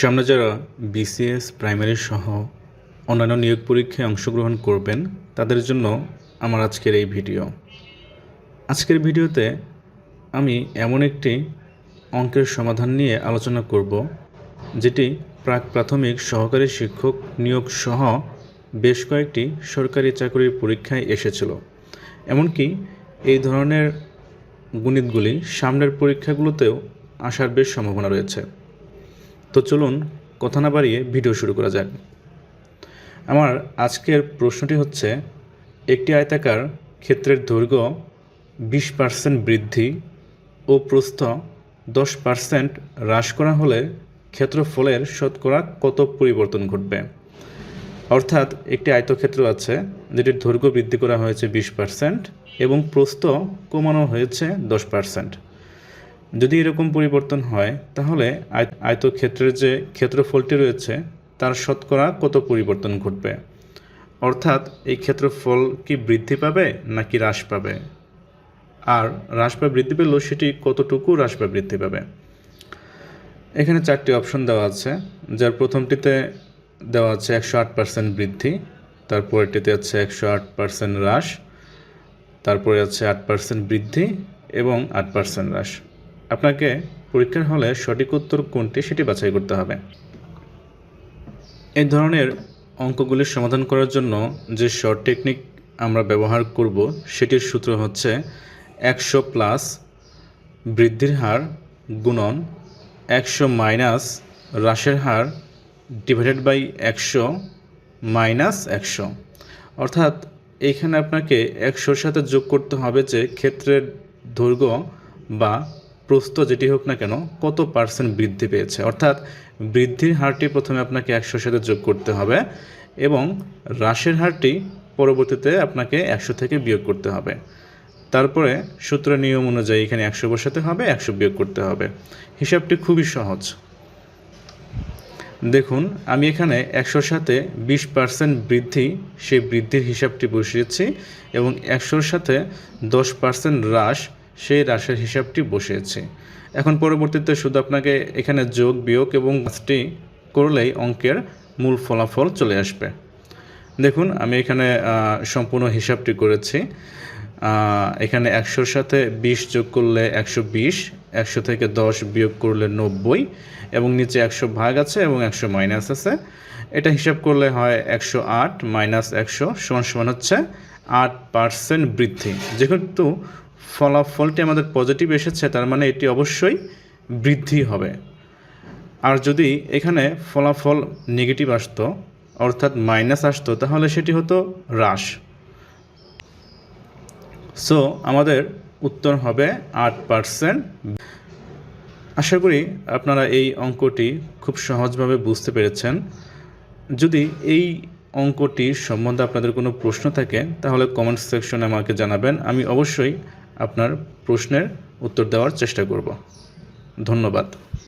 সামনে যারা BCS primary সহ অন্যান্য নিয়োগ পরীক্ষায় অংশগ্রহণ করবেন, তাদের জন্য আমার আজকের এই ভিডিও। আজকের ভিডিওতে আমি এমন একটি অঙ্কের সমাধান নিয়ে আলোচনা করব, যেটি প্রাক প্রাথমিক সহকারী শিক্ষক নিয়োগ সহ বেশ কয়েকটি সরকারি চাকরির পরীক্ষায় এসেছিল। এমনকি এই ধরনের গণিতগুলি সামনের পরীক্ষাগুলোতেও আসার বেশ সম্ভাবনা রয়েছে। তো চলুন কথা না বাড়িয়ে ভিডিও শুরু করা যাক। আমার আজকের প্রশ্নটি হচ্ছে, একটি আয়তাকার ক্ষেত্রের দৈর্ঘ্য বিশ পার্সেন্ট বৃদ্ধি ও প্রস্থ দশ পার্সেন্ট হ্রাস করা হলে ক্ষেত্রফলের শতকরা কত পরিবর্তন ঘটবে? অর্থাৎ একটি আয়তক্ষেত্র আছে, যেটির দৈর্ঘ্য বৃদ্ধি করা হয়েছে বিশ পার্সেন্ট এবং প্রস্থ কমানো হয়েছে দশ পার্সেন্ট। যদি এরকম পরিবর্তন হয়, তাহলে আয়- আয়তক্ষেত্রের যে ক্ষেত্রফলটি রয়েছে, তার শতকরা কত পরিবর্তন ঘটবে? অর্থাৎ এই ক্ষেত্রফল কি বৃদ্ধি পাবে নাকি হ্রাস পাবে? আর হ্রাস বা বৃদ্ধি পেলেও সেটি কতটুকু হ্রাস বা বৃদ্ধি পাবে? এখানে চারটি অপশন দেওয়া আছে। যার প্রথমটিতে দেওয়া আছে একশো আট পার্সেন্ট বৃদ্ধি, তারপরেরটিতে আছে একশো আট পার্সেন্ট হ্রাস, তারপরে আছে আট পার্সেন্ট বৃদ্ধি এবং আট পার্সেন্ট হ্রাস। আপনাকে পরীক্ষার হলে সঠিক উত্তর কোনটি সেটি বাছাই করতে হবে। এই ধরনের অঙ্কগুলির সমাধান করার জন্য যে শর্ট টেকনিক আমরা ব্যবহার করব, সেটির সূত্র হচ্ছে একশো প্লাস বৃদ্ধির হার গুণন একশো মাইনাস হ্রাসের হার ডিভাইডেড বাই একশো মাইনাস একশো। অর্থাৎ এখানে আপনাকে একশোর সাথে যোগ করতে হবে যে ক্ষেত্রের দৈর্ঘ্য বা প্রস্থ যেটি হোক না কেন, কত পার্সেন্ট বৃদ্ধি পেয়েছে? অর্থাৎ বৃদ্ধির হারটি প্রথমে আপনাকে একশোর সাথে যোগ করতে হবে এবং হ্রাসের হারটি পরবর্তীতে আপনাকে একশো থেকে বিয়োগ করতে হবে। তারপরে সূত্র নিয়ম অনুযায়ী এখানে একশো বসাতে হবে, একশো বিয়োগ করতে হবে। হিসাবটি খুবই সহজ। দেখুন, আমি এখানে একশোর সাথে বিশ পার্সেন্ট বৃদ্ধি, সেই বৃদ্ধির হিসাবটি বসিয়েছি এবং একশোর সাথে দশ পার্সেন্ট হ্রাস সেই হ্রাসের হিসাবটি বসিয়েছি। এখন পরবর্তীতে শুধু আপনাকে এখানে যোগ, বিয়োগ এবং কাজটি করলেই অঙ্কের মূল ফলাফল চলে আসবে। দেখুন, আমি এখানে সম্পূর্ণ হিসাবটি করেছি। এখানে একশোর সাথে বিশ যোগ করলে একশো বিশ, একশো থেকে দশ বিয়োগ করলে নব্বই এবং নিচে একশো ভাগ আছে এবং একশো মাইনাস আছে। এটা হিসাব করলে হয় একশো আট মাইনাস একশো সমান সমান হচ্ছে আট পার্সেন্ট বৃদ্ধি। যেহেতু ফলাফলটি আমাদের পজিটিভ এসেছে, তার মানে এটি অবশ্যই বৃদ্ধি হবে। আর যদি এখানে ফলাফল নেগেটিভ আসতো, অর্থাৎ মাইনাস আসতো, তাহলে সেটি হতো হ্রাস। সো আমাদের উত্তর হবে আট পার্সেন্ট আশা করি আপনারা এই অঙ্কটি খুব সহজভাবে বুঝতে পেরেছেন। যদি এই অঙ্কটির সম্বন্ধে আপনাদের কোনো প্রশ্ন থাকে, তাহলে কমেন্ট সেকশনে আমাকে জানাবেন। আমি অবশ্যই আপনার প্রশ্নের উত্তর দেওয়ার চেষ্টা করব। ধন্যবাদ।